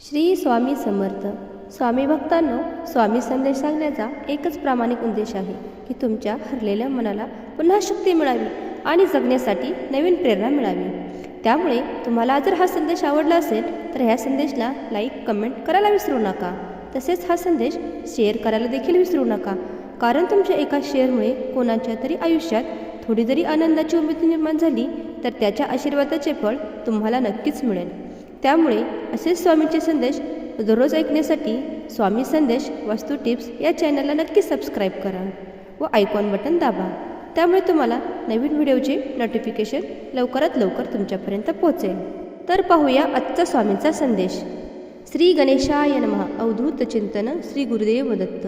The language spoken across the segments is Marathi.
श्री स्वामी समर्थ. स्वामी भक्तांनो स्वामी संदेश सांगण्याचा एकच प्रामाणिक उद्देश आहे की तुमच्या हरलेल्या मनाला पुन्हा शक्ती मिळावी आणि जगण्यासाठी नवीन प्रेरणा मिळावी. त्यामुळे तुम्हाला जर हा संदेश आवडला असेल तर ह्या संदेशला लाईक कमेंट करायला विसरू नका. तसेच हा संदेश शेअर करायला देखील विसरू नका. कारण तुमच्या एका शेअरमुळे कोणाच्या तरी आयुष्यात थोडी जरी आनंदाची उमेद निर्माण झाली तर त्याच्या आशीर्वादाचे फळ तुम्हाला नक्कीच मिळेल. त्यामुळे असेच स्वामींचे संदेश दररोज ऐकण्यासाठी स्वामी संदेश वास्तू टिप्स या चॅनलला नक्की सबस्क्राईब करा व आयकॉन बटन दाबा. त्यामुळे तुम्हाला नवीन व्हिडिओचे नोटिफिकेशन लवकरात लवकर तुमच्यापर्यंत पोहोचेल. तर पाहूया आजचा स्वामींचा संदेश. श्री गणेशाय नमः. अवधूत चिंतन श्री गुरुदेव दत्त.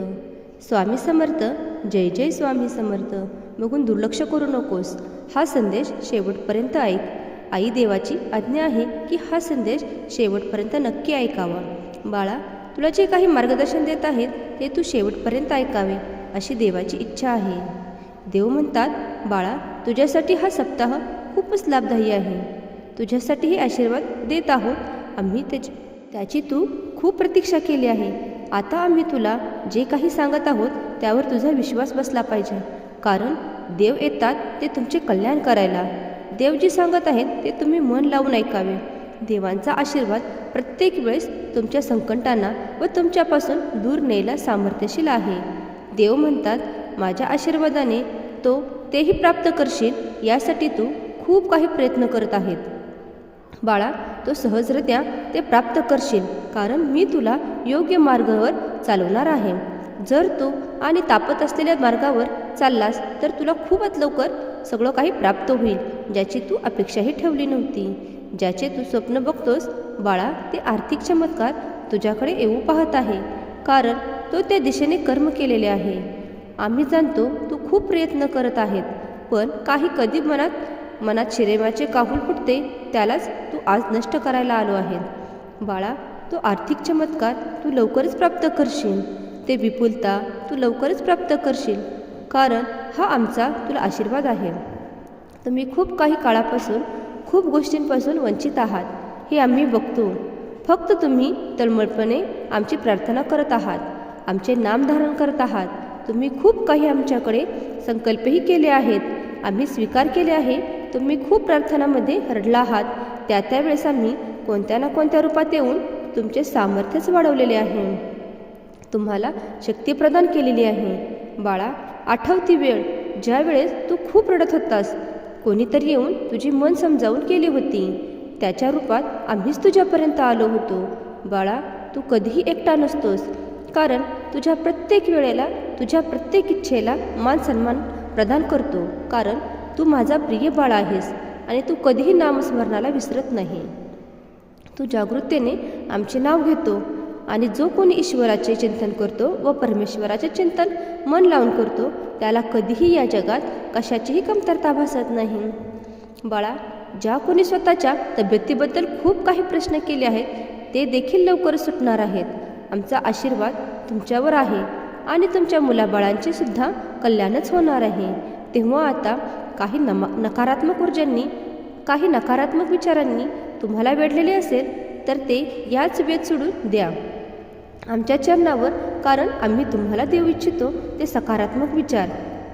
स्वामी समर्थ. जय जय स्वामी समर्थ. बघून दुर्लक्ष करू नकोस. हा संदेश शेवटपर्यंत ऐक. आई देवाची आज्ञा आहे की हा संदेश शेवटपर्यंत नक्की ऐकावा. बाळा तुला जे काही मार्गदर्शन देत आहेत ते तू शेवटपर्यंत ऐकावे अशी देवाची इच्छा आहे. देव म्हणतात बाळा तुझ्यासाठी हा सप्ताह खूपच लाभदायी आहे. तुझ्यासाठी हे आशीर्वाद देत आहोत. आम्ही त्याची त्याची तू खूप प्रतीक्षा केली आहे. आता आम्ही तुला जे काही सांगत आहोत त्यावर तुझा विश्वास बसला पाहिजे. कारण देव येतात ते तुमचे कल्याण करायला. देव जे सांगत आहेत ते तुम्ही मन लावून ऐकावे देवांचा आशीर्वाद प्रत्येक वेळेस तुमच्या संकटांना व तुमच्यापासून दूर नेला सामर्थ्यशील आहे. देव म्हणतात माझ्या आशीर्वादाने तो तेही प्राप्त करशील यासाठी तू खूप काही प्रयत्न करत आहेत. बाळा तो सहजरित्या ते प्राप्त करशील कारण मी तुला योग्य मार्गावर चालवणार आहे. जर तू आणि तापत असलेल्या मार्गावर चाललास तर तुला खूपच लवकर सगळं काही प्राप्त होईल ज्याची तू अपेक्षाही ठेवली नव्हती. ज्याचे तू स्वप्न बघतोस बाळा ते आर्थिक चमत्कार तुझ्याकडे येऊ पाहत आहे कारण तो त्या दिशेने कर्म केलेले आहे. आम्ही जाणतो तू खूप प्रयत्न करत आहेत पण काही कधी मनात मनात शिरेमाचे काहूल फुटते त्यालाच तू आज नष्ट करायला आलो आहे बाळा तो आर्थिक चमत्कार तू लवकरच प्राप्त करशील. ते विपुलता तू लवकरच प्राप्त करशील. कारण हा आमचा तुला आशीर्वाद आहे. तुम्ही खूप काही काळापासून खूप गोष्टींपासून वंचित आहात. हे आम्ही बघतो. फक्त तुम्ही तळमळपणे आमची प्रार्थना करत आहात. आमचे नाम धारण करत आहात. तुम्ही खूप काही आमच्याकडे संकल्पही केले आहेत. आम्ही स्वीकार केले आहे. तुम्ही खूप प्रार्थनामध्ये रडला आहात. त्या त्यावेळेस आम्ही कोणत्या ना कोणत्या रूपात येऊन तुमचे सामर्थ्यच वाढवलेले आहे. तुम्हाला शक्ती प्रदान केलेली आहे. बाळा आठवती वेळ ज्या वेळेस तू खूप रडत होतास. कोणीतरी येऊन तुझी मन समजावून केली होती. त्याच्या रूपात आम्हीच तुझ्यापर्यंत आलो होतो. बाळा तू कधीही एकटा नसतोस. कारण तुझ्या प्रत्येक वेळेला तुझ्या प्रत्येक इच्छेला मान सन्मान प्रदान करतो. कारण तू माझा प्रिय बाळ आहेस आणि तू कधीही नामस्मरणाला विसरत नाही. तू जागृततेने आमचे नाव घेतो. आणि जो कोणी ईश्वराचे चिंतन करतो व परमेश्वराचे चिंतन मन लावून करतो त्याला कधीही या जगात कशाचीही कमतरता भासत नाही. बाळा ज्या कोणी स्वतःच्या तब्येतीबद्दल खूप काही प्रश्न केले आहेत ते देखील लवकर सुटणार आहेत. आमचा आशीर्वाद तुमच्यावर आहे आणि तुमच्या मुलाबाळांचे सुद्धा कल्याणच होणार आहे. तेव्हा आता काही नमा नकारात्मक ऊर्जांनी काही नकारात्मक विचारांनी तुम्हाला वेढलेले असेल तर ते याच वेद सोडून द्या. आमच्या चरणावर कारण आम्ही तुम्हाला देऊ इच्छितो ते सकारात्मक विचार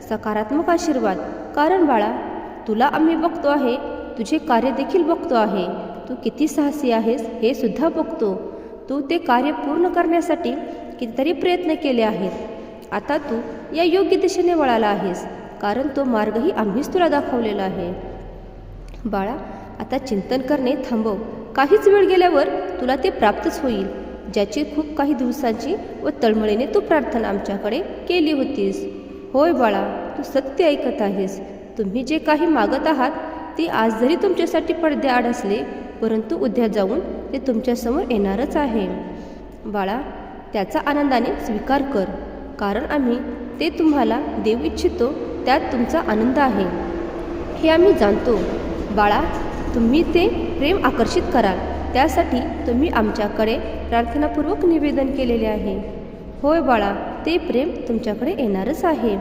सकारात्मक आशीर्वाद. कारण बाळा तुला आम्ही बघतो आहे तुझे कार्य देखील बघतो आहे. तू किती साहसी आहेस हे सुद्धा बघतो. तू ते कार्य पूर्ण करण्यासाठी कितीतरी प्रयत्न केले आहेत. आता तू या योग्य दिशेने वळाला आहेस कारण तो मार्गही आम्हीच तुला दाखवलेला आहे. बाळा आता चिंतन करणे थांबव. काहीच वेळ गेल्यावर तुला ते प्राप्तच होईल. ज्याची खूप काही दिवसांची व तळमळीने तू प्रार्थना आमच्याकडे केली होतीस. होय बाळा तू सत्य ऐकत आहेस. तुम्ही जे काही मागत आहात ते आज जरी तुमच्यासाठी पडद्याआड असले परंतु उद्या जाऊन ते तुमच्यासमोर येणारच आहे. बाळा त्याचा आनंदाने स्वीकार कर. कारण आम्ही ते तुम्हाला देऊ इच्छितो त्यात तुमचा आनंद आहे. हे आम्ही जाणतो. बाळा तुम्ही ते प्रेम आकर्षित कराल. त्यासाठी तुम्ही आमच्याकडे प्रार्थनापूर्वक निवेदन केलेले आहे. होय बाळा ते प्रेम तुमच्याकडे येणारच आहे.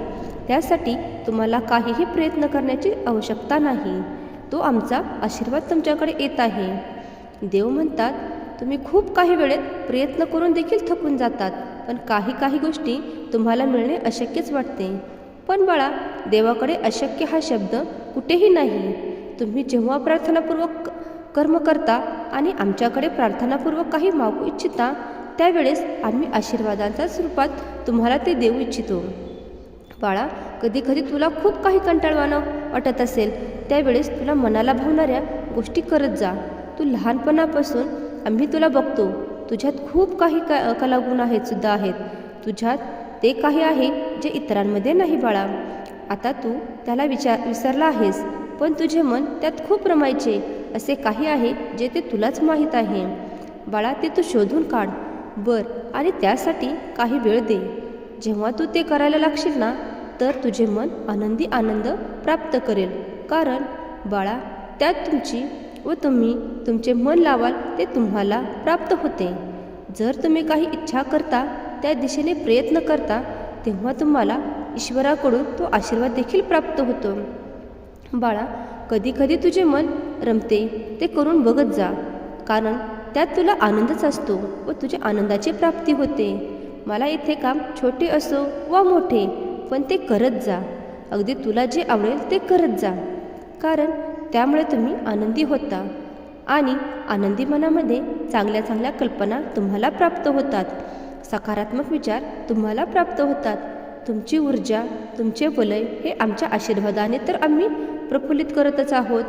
त्यासाठी तुम्हाला काहीही प्रयत्न करण्याची आवश्यकता नाही. तो आमचा आशीर्वाद तुमच्याकडे येत आहे. देव म्हणतात तुम्ही खूप काही वेळेत प्रयत्न करून देखील थकून जातात पण काही काही गोष्टी तुम्हाला मिळणे अशक्यच वाटते. पण बाळा देवाकडे अशक्य हा शब्द कुठेही नाही. तुम्ही जेव्हा प्रार्थनापूर्वक कर्म करता आणि आमच्याकडे प्रार्थनापूर्वक काही मागू इच्छिता त्यावेळेस आम्ही आशीर्वादांच्या स्वरूपात तुम्हाला ते देऊ इच्छितो. बाळा कधी कधी तुला खूप काही कंटाळवाणं वाटत असेल त्यावेळेस तुला मनाला भावणाऱ्या गोष्टी करत जा. तू लहानपणापासून आम्ही तुला बघतो. तुझ्यात खूप काही का कलागुण आहेत सुद्धा आहेत. तुझ्यात ते काही आहे जे इतरांमध्ये नाही बाळा. आता तू त्याला विचार विसरला आहेस पण तुझे मन त्यात खूप रमायचे. असे काही आहे जे ते तुलाच माहीत आहे. बाळा ते तू शोधून काढ. बर आणि त्यासाठी काही वेळ दे. जेव्हा तू ते करायला लागशील ना तर तुझे मन आनंदी आनंद प्राप्त करेल. कारण बाळा त्यात तुमची व तुम्ही तुमचे मन लावाल ते तुम्हाला प्राप्त होते. जर तुम्ही काही इच्छा करता त्या दिशेने प्रयत्न करता तेव्हा तुम्हाला ईश्वराकडून तो आशीर्वाद देखील प्राप्त होतो. बाळा कधीकधी तुझे मन रमते ते करून बघत जा. कारण त्यात तुला आनंदच असतो व तुझ्या आनंदाची प्राप्ती होते. मला इथे काम छोटे असो वा मोठे पण ते करत जा. अगदी तुला जे आवडेल ते करत जा. कारण त्यामुळे तुम्ही आनंदी होता. आणि आनंदी मनामध्ये चांगल्या चांगल्या कल्पना तुम्हाला प्राप्त होतात. सकारात्मक विचार तुम्हाला प्राप्त होतात. तुमची ऊर्जा तुमचे वलय हे आमच्या आशीर्वादाने तर आम्ही प्रफुल्लित करतच आहोत.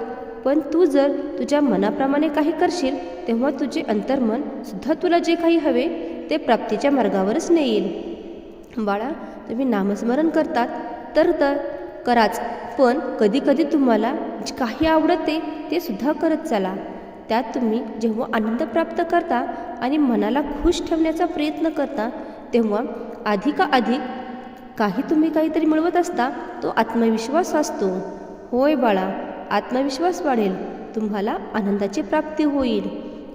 पण तू जर तुझ्या मनाप्रमाणे काही करशील तेव्हा तुझे अंतर्मन सुद्धा तुला जे काही हवे ते प्राप्तीच्या मार्गावरच नेईल. बाळा तुम्ही नामस्मरण करतात. तर तर कराच. पण कधीकधी तुम्हाला जे काही आवडते ते सुद्धा करत चला. त्यात तुम्ही जेव्हा आनंद प्राप्त करता आणि मनाला खुश ठेवण्याचा प्रयत्न करता तेव्हा अधिकाधिक काही तुम्ही काहीतरी मिळवत असता तो आत्मविश्वास असतो. होय बाळा. आत्मविश्वास वाढेल तुम्हाला आनंदाची प्राप्ती होईल.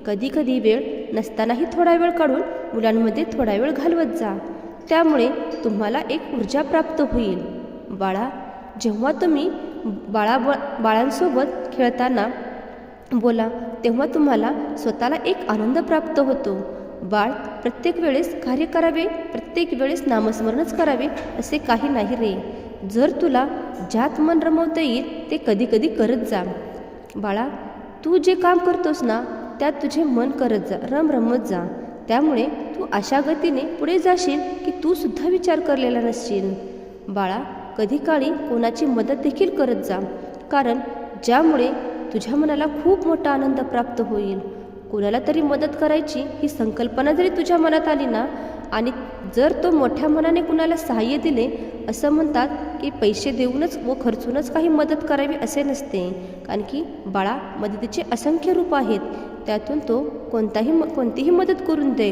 कधी कधी वेळ नसतानाही थोडा वेळ काढून मुलांमध्ये थोडा वेळ घालवत जा. त्यामुळे तुम्हाला एक ऊर्जा प्राप्त होईल. बाळा जेव्हा तुम्ही बाळा बाळांसोबत खेळताना बोला तेव्हा तुम्हाला स्वतःला एक आनंद प्राप्त होतो. बाळ प्रत्येक वेळेस कार्य करावे प्रत्येक वेळेस नामस्मरणच करावे असे काही नाही रे. जर तुला ज्यात मन रमवता येईल ते कधी कधी करत जा. बाळा तू जे काम करतोस ना त्यात तुझे मन करत जा रम रमत जा. त्यामुळे तू अशा गतीने पुढे जाशील की तू सुद्धा विचार करलेला नसशील. बाळा कधी काळी कोणाची मदत देखील करत जा. कारण ज्यामुळे तुझ्या मनाला खूप मोठा आनंद प्राप्त होईल. कोणाला तरी मदत करायची ही संकल्पना जरी तुझ्या मनात आली ना आणि जर तो मोठ्या मनाने कुणाला सहाय्य दिले असं म्हणतात की पैसे देऊनच व खर्चूनच काही मदत करावी असे नसते. कारण की बाळा मदतीचे असंख्य रूप आहेत. त्यातून तो कोणताही म कोणतीही मदत करून दे.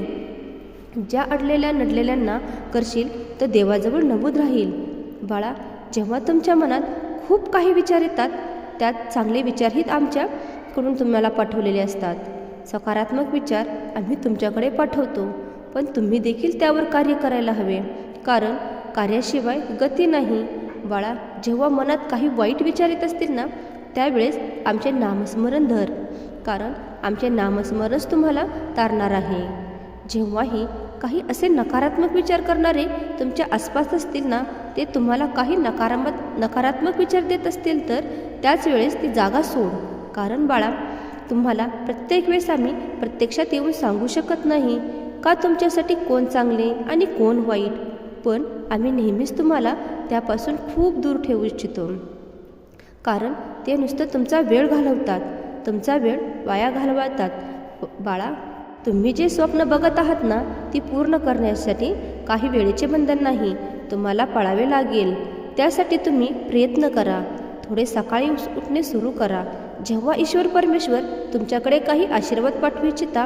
ज्या अडलेल्या नडलेल्यांना करशील तर देवाजवळ नमूद राहील. बाळा जेव्हा तुमच्या मनात खूप काही विचार येतात त्यात चांगले विचारही आमच्याकडून तुम्हाला पाठवलेले असतात. सकारात्मक विचार आम्ही तुमच्याकडे पाठवतो. पण तुम्ही देखील त्यावर कार्य करायला हवे. कारण कार्याशिवाय गती नाही. बाळा जेव्हा मनात काही वाईट विचार येत असतील ना त्यावेळेस आमचे नामस्मरण धर. कारण आमचे नामस्मरणच तुम्हाला तारणार आहे. जेव्हाही काही असे नकारात्मक विचार करणारे तुमच्या आसपास असतील ना ते तुम्हाला काही नकारात्मक नकारात्मक विचार देत असतील तर त्याच वेळेस ती जागा सोड. कारण बाळा तुम्हाला प्रत्येक वेळेस आम्ही प्रत्यक्षात येऊन सांगू शकत नाही का तुमच्यासाठी कोण चांगले आणि कोण वाईट. पण आम्ही नेहमीच तुम्हाला त्यापासून खूप दूर ठेवू इच्छितो. कारण ते नुसतं तुमचा वेळ घालवतात. तुमचा वेळ वाया घालवतात. बाळा तुम्ही जे स्वप्न बघत आहात ना ती पूर्ण करण्यासाठी काही वेळेचे बंधन नाही. तुम्हाला पळावे लागेल. त्यासाठी तुम्ही प्रयत्न करा. थोडे सकाळी उठणे सुरू करा. जेव्हा ईश्वर परमेश्वर तुमच्याकडे काही आशीर्वाद पाठवू इच्छिता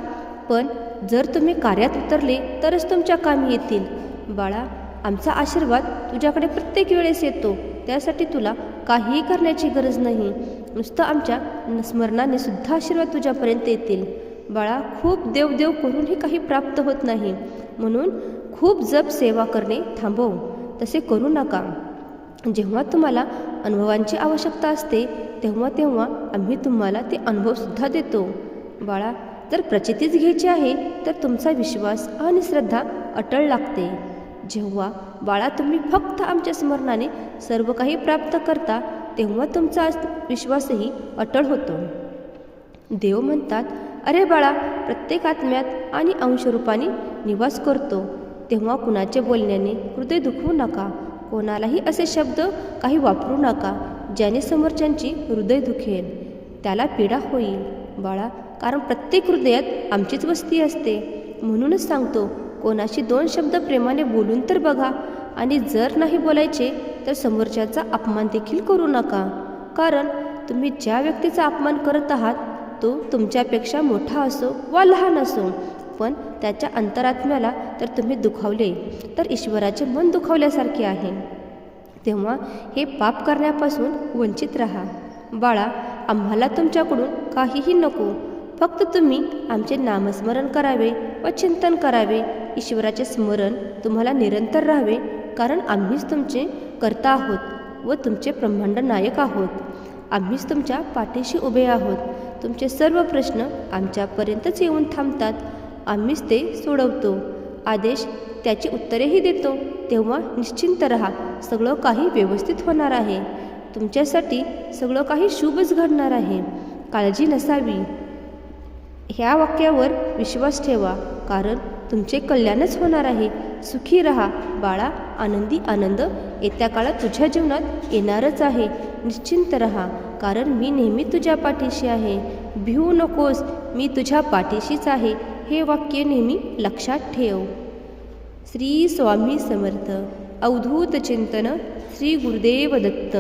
पण जर तुम्ही कार्यात उतरले तरच तुमच्या कामी येतील. बाळा आमचा आशीर्वाद तुझ्याकडे प्रत्येक वेळेस येतो. त्यासाठी तुला काहीही करण्याची गरज नाही. नुसतं आमच्या स्मरणाने सुद्धा आशीर्वाद तुझ्यापर्यंत येतील. बाळा खूप देवदेव करूनही काही प्राप्त होत नाही. म्हणून खूप जप सेवा करणे थांबव. तसे करू नका. जेव्हा तुम्हाला अनुभवांची आवश्यकता असते तेव्हा तेव्हा आम्ही तुम्हाला ते अनुभवसुद्धा देतो. बाळा जर प्रचितीच घ्यायची आहे तर तुमचा विश्वास आणि श्रद्धा अटळ लागते. जेव्हा बाळा तुम्ही फक्त आमच्या स्मरणाने सर्व काही प्राप्त करता तेव्हा तुमचा विश्वासही अटळ होतो. देव म्हणतात अरे बाळा प्रत्येक आत्म्यात आणि अंशरूपाने निवास करतो. तेव्हा कुणाच्या बोलण्याने हृदय दुखवू नका. कोणालाही असे शब्द काही वापरू नका ज्याने समोरच्यांची हृदय दुखेल. त्याला पीडा होईल. बाळा कारण प्रत्येक हृदयात आमचीच वस्ती असते. म्हणूनच सांगतो कोणाशी दोन शब्द प्रेमाने बोलून तर बघा. आणि जर नाही बोलायचे तर समोरच्याचा अपमान देखील करू नका. कारण तुम्ही ज्या व्यक्तीचा अपमान करत आहात तो तुमच्यापेक्षा मोठा असो वा लहान असो पण त्याच्या अंतरात्म्याला तर तुम्ही दुखावले. तर ईश्वराचे मन दुखावल्यासारखे आहे. तेव्हा हे पाप करण्यापासून वंचित राहा. बाळा आम्हाला तुमच्याकडून काहीही नको. फक्त तुम्ही आमचे नामस्मरण करावे व चिंतन करावे. ईश्वराचे स्मरण तुम्हाला निरंतर राहावे कारण आम्हीच तुमचे करता आहोत व तुमचे ब्रह्मांड नायक आहोत. आम्हीच तुमच्या पाठीशी उभे आहोत. तुमचे सर्व प्रश्न आमच्यापर्यंतच येऊन थांबतात. आम्हीच ते सोडवतो. आदेश त्याची उत्तरेही देतो. तेव्हा निश्चिंत रहा. सगळं काही व्यवस्थित होणार आहे. तुमच्यासाठी सगळं काही शुभच घडणार आहे. काळजी नसावी. ह्या वाक्यावर विश्वास ठेवा कारण तुमचे कल्याणच होणार आहे. सुखी रहा बाळा आनंदी आनंद. येत्या काळात तुझ्या जीवनात येणारच आहे. निश्चिंत रहा कारण मी नेहमी तुझ्या पाठीशी आहे. भिवू नकोस मी तुझ्या पाठीशीच आहे. हे वाक्य नेहमी लक्षात ठेव. श्री स्वामी समर्थ. अवधूत चिंतन. श्री गुरुदेव दत्त